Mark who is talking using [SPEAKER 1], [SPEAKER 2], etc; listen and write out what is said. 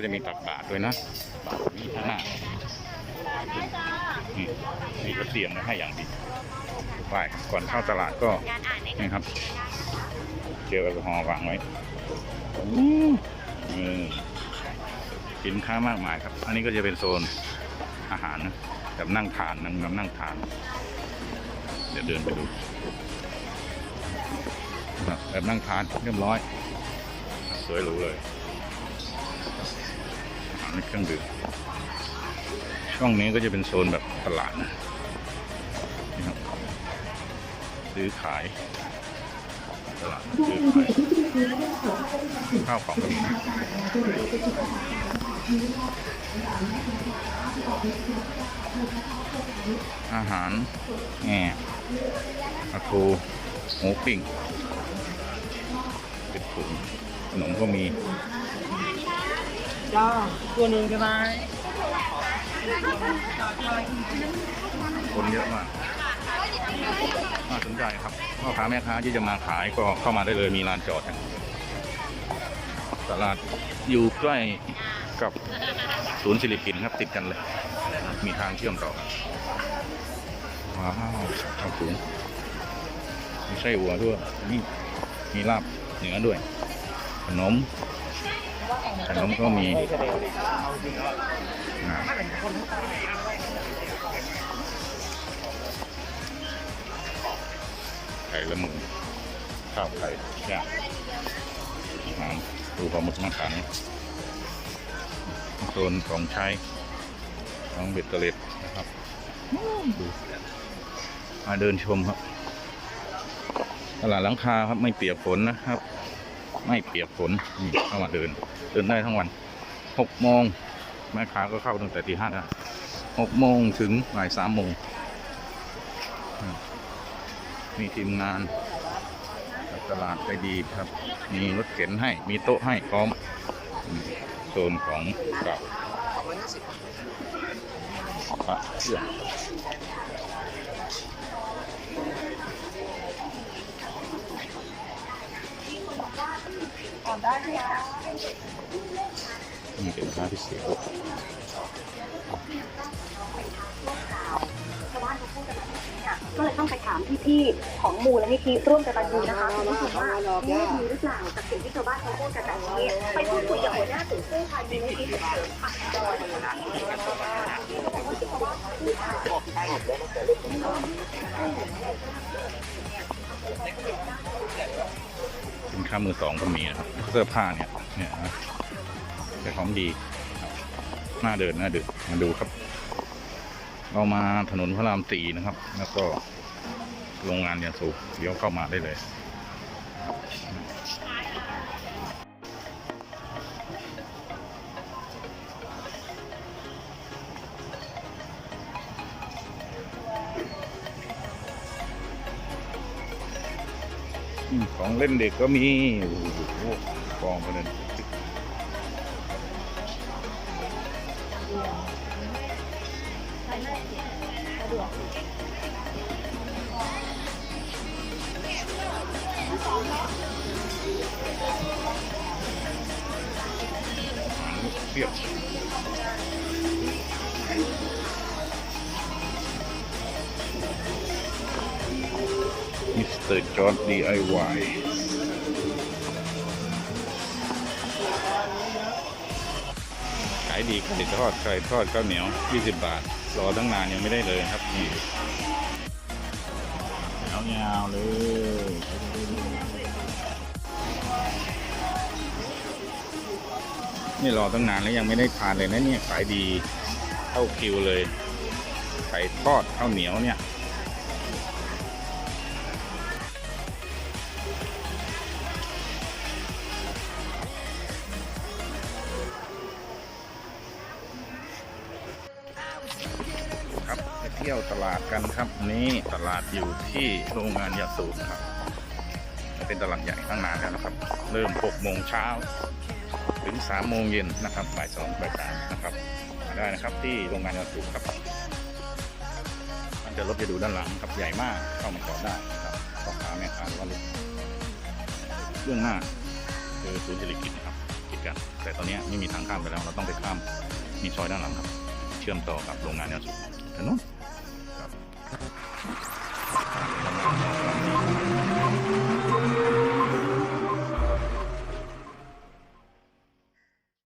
[SPEAKER 1] ก็จะมีตักบาตรด้วยนะบาตรมีข้างหน้านี่นี่ก็เตรียมไว้ให้อย่างดีไหวก่อนเข้าตลาดก็นี่ครับเจลแอลกอฮอล์วางไว้อืมสินค้ามากมายครับ อันนี้ก็จะเป็นโซนอาหารนะแบบนั่งทานนั่งนั่งทาน เดี๋ยวเดินไปดูแบบนั่งทานเรียบร้อย สวยหรูเลยารเครื่องดื่มช่องนี้ก็จะเป็นโซนแบบตลาดนะนี่ครับซื้อขาย ตลาดซื้อขายข้าวของก็มีนะอาหารแง่ปลาทูหมูปิ้ง เป็นถุงขนมก็มี
[SPEAKER 2] จ้าตัวหนึ่งใช่ไหม
[SPEAKER 1] คนเยอะมากน่าสนใจครับพ่อค้าแม่ค้าที่จะมาขายก็เข้ามาได้เลยมีลานจอดนะตลาดอยู่ใกล้กับศูนย์ศิริกินครับติดกันเลย มีทางเชื่อมต่อกันว้าวข้าวถุงมีไส้หัวด้วยนี่มีลาบเหนือด้วย ขนม ขนมก็มีอ่าไข่ละหมูข้าวไข่ย่างอาหารดูปลาหมึกมาขายโซนของใช้ของเบ็ดเตล็ดนะครับดูมาเดินชมครับตลาดหลังคาครับไม่เปียกฝนนะครับ ไม่เปียกฝนนี่เข้ามาเดิน เดินได้ทั้งวันหกโมงแม่ค้าก็เข้าตั้งแต่ตีห้านะหกโมงถึงบ่ายสามโมงมีทีมงานตลาดใจดีครับ มีรถเข็นให้ มีโต๊ะให้พร้อมอืมโซนของเก่าพระเครื่อง
[SPEAKER 2] ก่อนได้ค่ะ
[SPEAKER 1] นี่เป็นพระพิเศษ
[SPEAKER 3] ชาวบ้านเขาพูดกันแบบนี้เนี่ยก็เลยต้องไปถามพี่ๆของมูลนิธิร่วมกับตันยูนะคะคุณผู้ชมว่ามีหรือเปล่ากับสิ่งที่ชาวบ้านเขาพูดกันแบบนี้ไปพูดคุยกับหัวหน้าศูนย์กู้ภัยมูลนิธิฉุกเฉินปักดอยนะคะ
[SPEAKER 1] สินค้ามือสองก็มีนะครับ เสื้อผ้าเนี่ยเนี่ยนะเป็นของดีครับน่าเดินน่าดูมาดูครับ เรามาถนนพระรามสี่นะครับ แล้วก็โรงงานยาสูบเดี๋ยวเข้ามาได้เลย ของเล่นเด็กก็มีโอ้โหกองไปเลยเปรี้ยว สเตอร์จอร์ด DIY ขายดีไก่ทอดไก่ทอดข้าวเหนียว 20 บาท รอตั้งนานยังไม่ได้เลยครับนี่ยาวๆเลยนี่รอตั้งนานแล้วยังไม่ได้ทานเลยนะเนี่ยขายดีเข้าคิวเลยไก่ทอดข้าวเหนียวเนี่ย ที่ยวตลาดกันครับอันนี้ตลาดอยู่ที่โรงงานยาสูบครับเป็นตลาดใหญ่ตั้งนานแล้วนะครับ เริ่ม6โมงเช้าถึง3โมงเย็นนะครับบ่ายสองบ่ายสามนะครับมาได้นะครับที่โรงงานยาสูบครับมันจะรถจะดูด้านหลังครับใหญ่มากเข้ามาจอดได้ครับพ่อค้าแม่ค้าหรือว่าลูกเรื่องหน้าคือศูนย์เศรษฐกิจนะครับกีดกัน แต่ตอนนี้ไม่มีทางข้ามไปแล้วเราต้องไปข้ามมีซอยด้านหลังครับ เชื่อมต่อกับโรงงานยาสูบถนน